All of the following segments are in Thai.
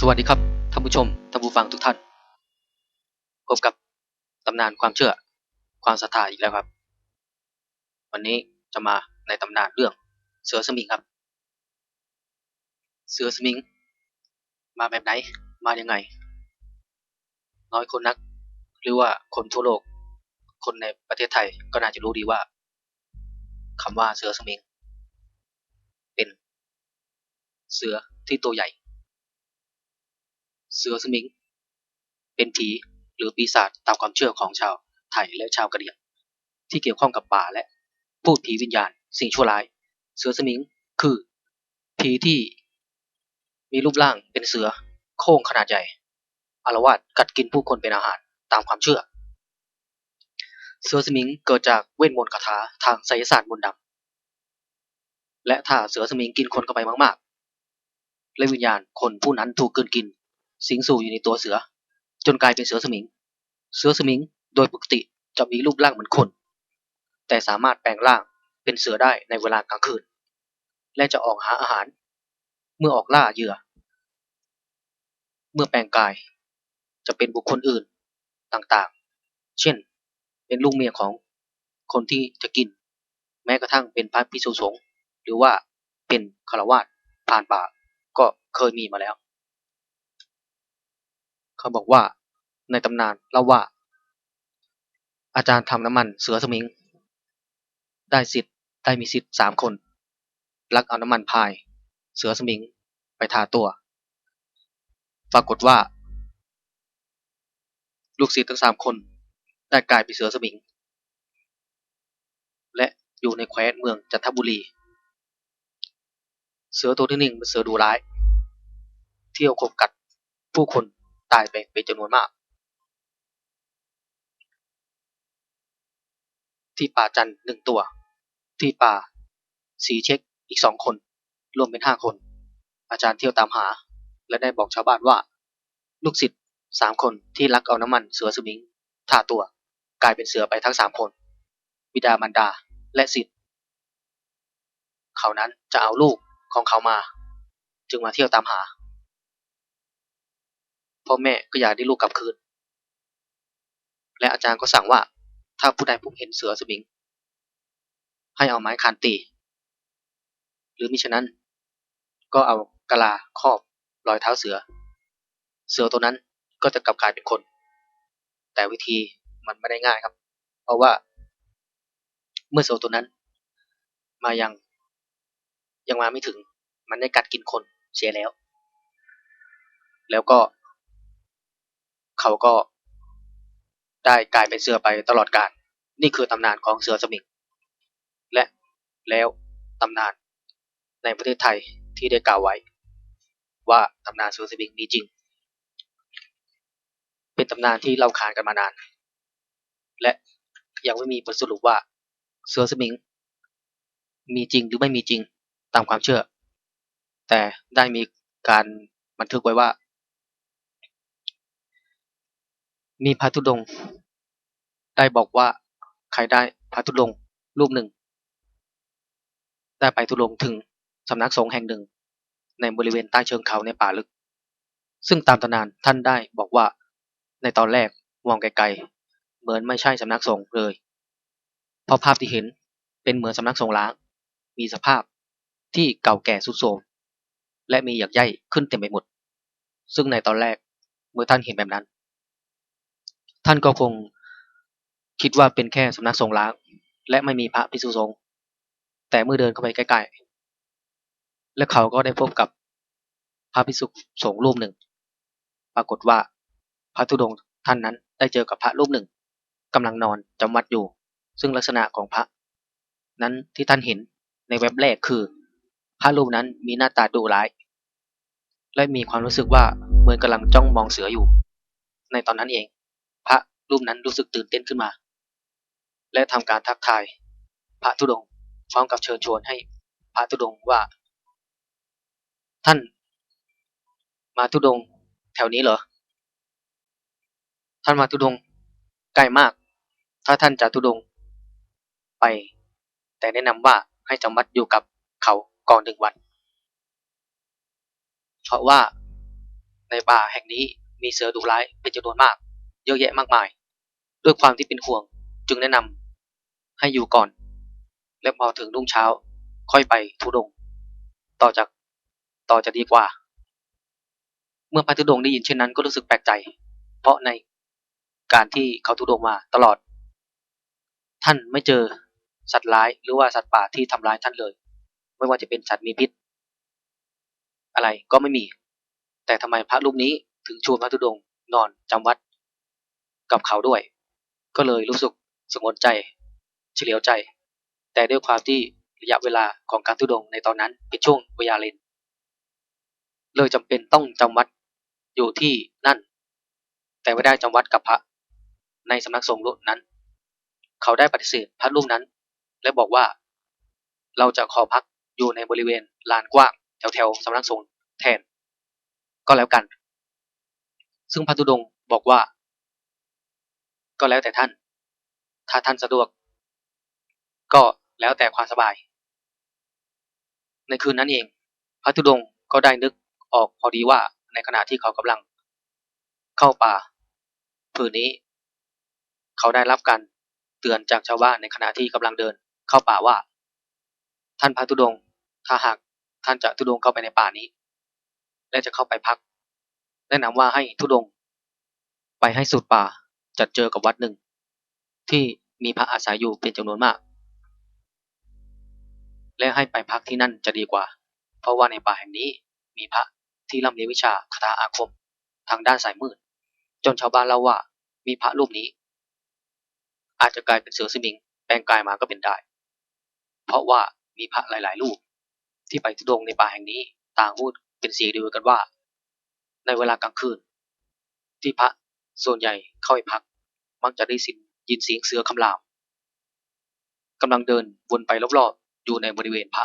สวัสดีครับท่านผู้ชมท่านผู้ฟังทุกท่าน พบกับตำนานความเชื่อ ความศรัทธาอีกแล้วครับ วันนี้จะมาในตำนานเรื่องเสือสมิงครับ เสือสมิง มาแบบไหนมายังไง น้อยคนนัก หรือว่าคนทั่วโลก คนในประเทศไทยก็น่าจะรู้ดีว่าคำว่าเสือสมิง เป็น เสือที่ตัวใหญ่ เสือสมิง เป็นผีหรือปีศาจตามความเชื่อของชาวไทยและชาวกะเหรี่ยง ที่เกี่ยวข้องกับป่าและพูดผีวิญญาณ สิ่งชั่วร้าย เสือสมิงคือ ผีที่มีรูปร่างเป็นเสือโคร่งขนาดใหญ่อารวาสกัดกินผู้คนเป็นอาหารตามความเชื่อ เสือสมิงเกิดจากเวทมนต์คาถาทางไสยศาสตร์มนต์ดำและถ้าเสือสมิงกินคนเข้าไปมากๆและวิญญาณคนผู้นั้นถูกกลืนกิน สิงสู่อยู่ในตัวเสือ จนกลายเป็นเสือสมิง เสือสมิงโดยปกติจะมีรูปร่างเหมือนคน แต่สามารถแปลงร่างเป็นเสือได้ในเวลากลางคืน และจะออกหาอาหาร เมื่อออกล่าเหยื่อ เมื่อแปลงกาย จะเป็นบุคคลอื่นต่างๆ เช่น เป็นลูกเมียของคนที่จะกิน แม้กระทั่งเป็นพระภิกษุสงฆ์หรือว่าเป็นคารวาสผ่านป่าก็เคยมีมาแล้ว เขาบอกว่าในตำนานเล่าว่า อาจารย์ทำน้ำมันเสือสมิง ได้สิทธิ์ได้มีสิทธิ์สามคนลักเอาน้ำมันพาย เสือสมิงไปทาตัว ปรากฏว่า ลูกศิษย์ทั้งสามคนได้กลายเป็นเสือสมิง และอยู่ในแคว้นเมืองจันทบุรี เสือตัวที่หนึ่งเป็นเสือดูร้าย เที่ยวขบกัดผู้คน ตายไปเป็นจำนวนมาก ที่ป่าจันหนึ่งตัว ที่ป่า สีเช็คอีกสองคน รวมเป็นห้าคน อาจารย์เที่ยวตามหา และได้บอกชาวบ้านว่า ลูกศิษย์สามคนที่ลักเอาน้ำมันเสือสมิงทาตัว กลายเป็นเสือไปทั้งสามคน บิดามารดาและศิษย์เขานั้นจะเอาลูกของเขามา จึงมาเที่ยวตามหา พ่อแม่ก็อยากได้ลูกกลับคืน และอาจารย์ก็สั่งว่า ถ้าผู้ใดพบเห็นเสือสมิง ให้เอาไม้คานตี หรือมิฉะนั้น ก็เอากะลาครอบรอยเท้าเสือ เสือตัวนั้นก็จะกลับกลายเป็นคน แต่วิธีมันไม่ได้ง่ายครับ เพราะว่า เมื่อเสือตัวนั้น มายัง ยังมาไม่ถึง มันได้กัดกินคนเสียแล้ว แล้วก็ เขาก็ได้กลายเป็นเสือไปตลอดกาลนี่คือตำนานของเสือสมิง และแล้วตำนานในประเทศไทยที่ได้กล่าวไว้ ว่าตำนานเสือสมิงมีจริง เป็นตำนานที่เล่าขานกันมานาน และยังไม่มีบทสรุปว่าเสือสมิง มีจริงหรือไม่มีจริงตามความเชื่อ แต่ได้มีการบันทึกไว้ว่า มีพระธุดง ได้บอกว่าใครได้พระธุดงรูปหนึ่ง ได้ไปธุดงถึงสำนักสงฆ์แห่งหนึ่ง ในบริเวณใต้เชิงเขาในป่าลึก ซึ่งตามตำนานท่านได้บอกว่า ในตอนแรกมองไกลๆเหมือนไม่ใช่สำนักสงฆ์เลย เพราะภาพที่เห็นเป็นเหมือนสำนักสงฆ์ล้าง มีสภาพที่เก่าแก่สุดโทรมและมีหยักใยขึ้นเต็มไปหมด ซึ่งในตอนแรกเมื่อท่านเห็นแบบนั้น ท่านก็คงคิดว่าเป็นแค่สำนักสงฆ์ล้าง และไม่มีพระภิกษุสงฆ์แต่เมื่อเดินเข้าไปใกล้ๆ และเขาก็ได้พบกับพระภิกษุสงฆ์รูปหนึ่ง ปรากฏว่าพระธุดงท่านนั้นได้เจอกับพระรูปหนึ่งกำลังนอนจำวัดอยู่ ซึ่งลักษณะของพระ นั้นที่ท่านเห็นในเว็บแรกคือ พระรูปนั้นมีหน้าตาดุร้าย และมีความรู้สึกว่าเหมือนกำลังจ้องมองเสืออยู่ ในตอนนั้นเอง รูปนั้นรู้สึกตื่นเต้นขึ้นมา และทำการทักทาย พระธุดงค์พร้อมกับเชิญชวนให้พระธุดงค์ว่า ท่าน มาธุดงค์แถวนี้เหรอ ท่านมาธุดงค์ใกล้มาก ถ้าท่านจะธุดงค์ไป แต่แนะนำว่าให้จำวัดอยู่กับเขาก่อนหนึ่งวัน เพราะว่าในป่าแห่งนี้มีเสือดุร้ายเป็นจำนวนมาก เยอะแยะมากมาย ด้วยความที่เป็นห่วงจึงแนะนำให้อยู่ก่อน และพอถึงรุ่งเช้าค่อยไปทุดง ต่อจากต่อจะดีกว่า เมื่อพระธุดงได้ยินเช่นนั้นก็รู้สึกแปลกใจ เพราะในการที่เขาทุดงมาตลอด ท่านไม่เจอสัตว์ร้ายหรือว่าสัตว์ป่าที่ทำร้ายท่านเลย ไม่ว่าจะเป็นสัตว์มีพิษ อะไรก็ไม่มี แต่ทำไมพระรูปนี้ถึงชวนพระธุดงนอนจำวัดกับเขาด้วย ก็เลยรู้สึกสงวนใจ เฉลียวใจ แต่ด้วยความที่ระยะเวลาของการทุดงในตอนนั้นเป็นช่วงเวลาเลนเลยจำเป็นต้องจำวัดอยู่ที่นั่น แต่ไม่ได้จำวัดกับพระ ในสำนักสงฆ์รูปนั้น เขาได้ปฏิเสธพระรูปนั้น และบอกว่า เราจะขอพักอยู่ในบริเวณลานกว้างแถวๆสำนักสงฆ์แทน ก็แล้วกัน ซึ่งพระธุดงบอกว่า ก็แล้วแต่ท่าน ถ้าท่านสะดวก ก็แล้วแต่ความสบาย ในคืนนั้นเอง พระธุดงก็ได้นึกออกพอดีว่าในขณะที่เขากำลัง เข้าป่าผืนนี้ เขาได้รับการเตือนจากชาวบ้านในขณะที่กำลังเดินเข้าป่าว่า ท่านพระธุดง ถ้าหากท่านจะธุดงเข้าไปในป่านี้ และจะเข้าไปพัก แนะนำว่าให้ธุดง ไปให้สุดป่า จัดเจอกับวัดหนึ่ง ที่มีพระอาศัยอยู่เป็นจำนวนมาก และให้ไปพักที่นั่นจะดีกว่า เพราะว่าในป่าแห่งนี้มีพระที่ร่ำเรียนวิชาคาถาอาคม ทางด้านสายมืด จนชาวบ้านเล่าว่ามีพระรูปนี้ อาจจะกลายเป็นเสือสมิงแปลงกายมาก็เป็นได้ เพราะว่ามีพระหลายๆรูป ที่ไปทุดงในป่าแห่งนี้ต่างพูดเป็นเสียงเดียวกันว่า ในเวลากลางคืน ที่พระ ส่วนใหญ่เข้าไปพัก มักจะได้สินยินเสียงเสือคำรามกำลังเดินวนไปรอบๆอยู่ในบริเวณพระ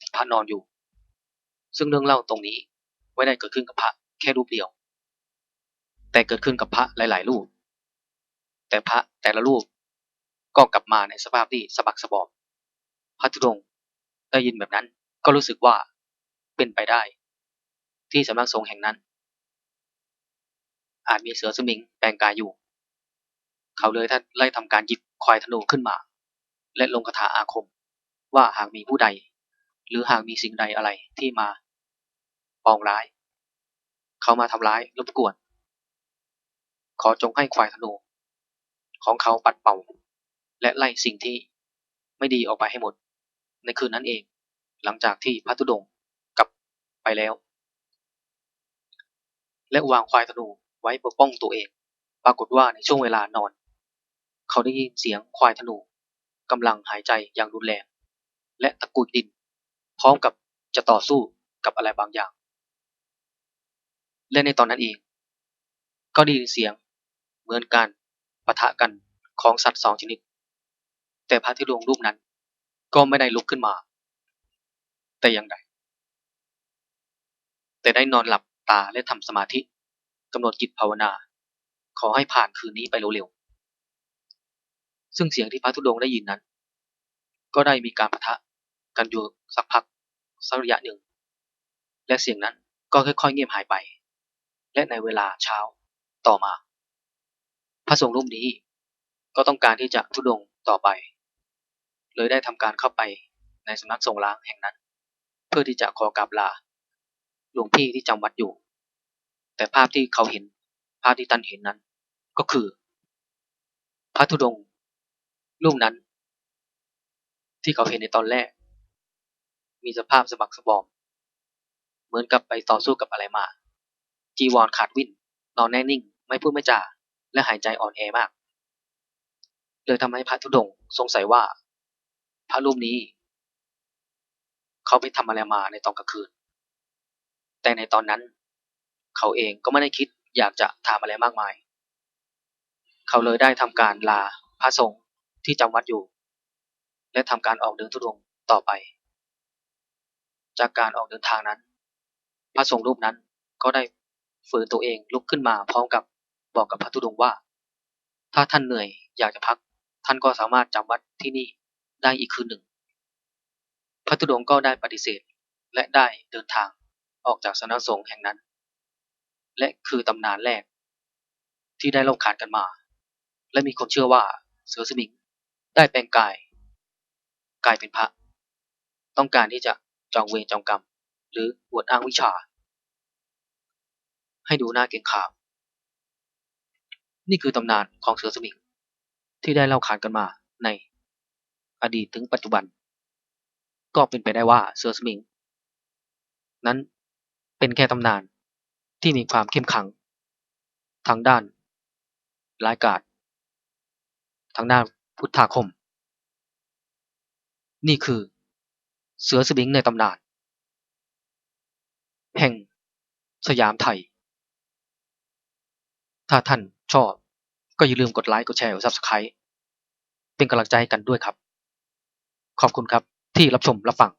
ที่พระนอนอยู่ ซึ่งเรื่องเล่าตรงนี้ไม่ได้เกิดขึ้นกับพระแค่รูปเดียว แต่เกิดขึ้นกับพระหลาย ๆ รูป แต่พระแต่ละรูปก็กลับมาในสภาพที่สะบักสะบอมพระธุดงได้ยินแบบนั้นก็รู้สึกว่าเป็นไปได้ ที่สำนักสงฆ์แห่งนั้น อาจมีเสือสมิงแปลงกายอยู่ เขาเลยท่านไล่ทำการหยิบควายธนูขึ้นมา และลงคาถาอาคม ว่าหากมีผู้ใด หรือหากมีสิ่งใดอะไรที่มาปองร้าย เขามาทำร้ายรบกวน ขอจงให้ควายธนู ของเขาปัดเป่า และไล่สิ่งที่ไม่ดีออกไปให้หมด ในคืนนั้นเอง หลังจากที่พระธุดงกลับไปแล้ว และวางควายธนู ไว้ปกป้องตัวเอง ปรากฏว่าในช่วงเวลานอน เขาได้ยินเสียงควายธนูกำลังหายใจอย่างรุนแรง และตะกุยดิน พร้อมกับจะต่อสู้กับอะไรบางอย่าง และในตอนนั้นเอง ก็ได้ยินเสียงเหมือนการปะทะกันของสัตว์สองชนิด แต่พระธุดงค์รูปนั้น ก็ไม่ได้ลุกขึ้นมา แต่อย่างใดแต่ได้นอนหลับตาและทำสมาธิ กำหนดจิตภาวนา ขอให้ผ่านคืนนี้ไปเร็วๆ ซึ่งเสียงที่พระธุดงค์ได้ยินนั้น ก็ได้มีการปะทะกันอยู่สักพักสักระยะหนึ่ง และเสียงนั้นก็ค่อยๆเงียบหายไป และในเวลาเช้าต่อมา พระสงฆ์รูปนี้ก็ต้องการที่จะทุดงค์ต่อไป เลยได้ทำการเข้าไปในสำนักสงฆ์ล้างแห่งนั้น เพื่อที่จะขอกราบลาหลวงพี่ที่จำวัดอยู่ แต่ภาพที่เขาเห็น ภาพที่ท่านเห็นนั้น ก็คือ พระธุดงค์รูปนั้น ที่เขาเห็นในตอนแรก มีสภาพสะบักสะบอม เหมือนกับไปต่อสู้กับอะไรมา จีวรขาดวิ่น นอนแน่นิ่ง ไม่พูดไม่จา และหายใจอ่อนแอมากเลยทำให้พระธุดงค์สงสัยว่า พระรูปนี้ เขาไปทำอะไรมาในตอนกลางคืน แต่ในตอนนั้น เขาเองก็ไม่ได้คิดอยากจะถามอะไรมากมาย เขาเลยได้ทำการลาพระสงฆ์ที่จำวัดอยู่ และทำการออกเดินธุดงต่อไป จากการออกเดินทางนั้น พระสงฆ์รูปนั้นก็ได้ฝืนตัวเองลุกขึ้นมาพร้อมกับบอกกับพระธุดงว่า ถ้าท่านเหนื่อยอยากจะพัก ท่านก็สามารถจำวัดที่นี่ได้อีกคืนหนึ่ง พระธุดงก็ได้ปฏิเสธและได้เดินทางออกจากสำนักสงฆ์แห่งนั้น และคือตำนานแรก ที่ได้เล่าขานกันมา และมีคนเชื่อว่าเสือสมิงได้แปลงกาย กลายเป็นพระ ต้องการที่จะจองเวรจองกรรม หรืออวดอ้างวิชา ให้ดูหน่าเกรงขาม นี่คือตำนานของเสือสมิง ที่ได้เล่าขานกันมาในอดีตถึงปัจจุบัน ก็เป็นไปได้ว่าเสือสมิง นั้นเป็นแค่ตำนาน ที่มีความเข้มขัง ทางด้านร้ายกาจทางด้านพุทธาคม นี่คือ เสือสมิงในตำนาน แห่งสยามไทย ถ้าท่านชอบก็อย่าลืมกดไลค์ กดแชร์กด Subscribe เป็นกำลังใจกันด้วยครับ ขอบคุณครับที่รับชมรับฟัง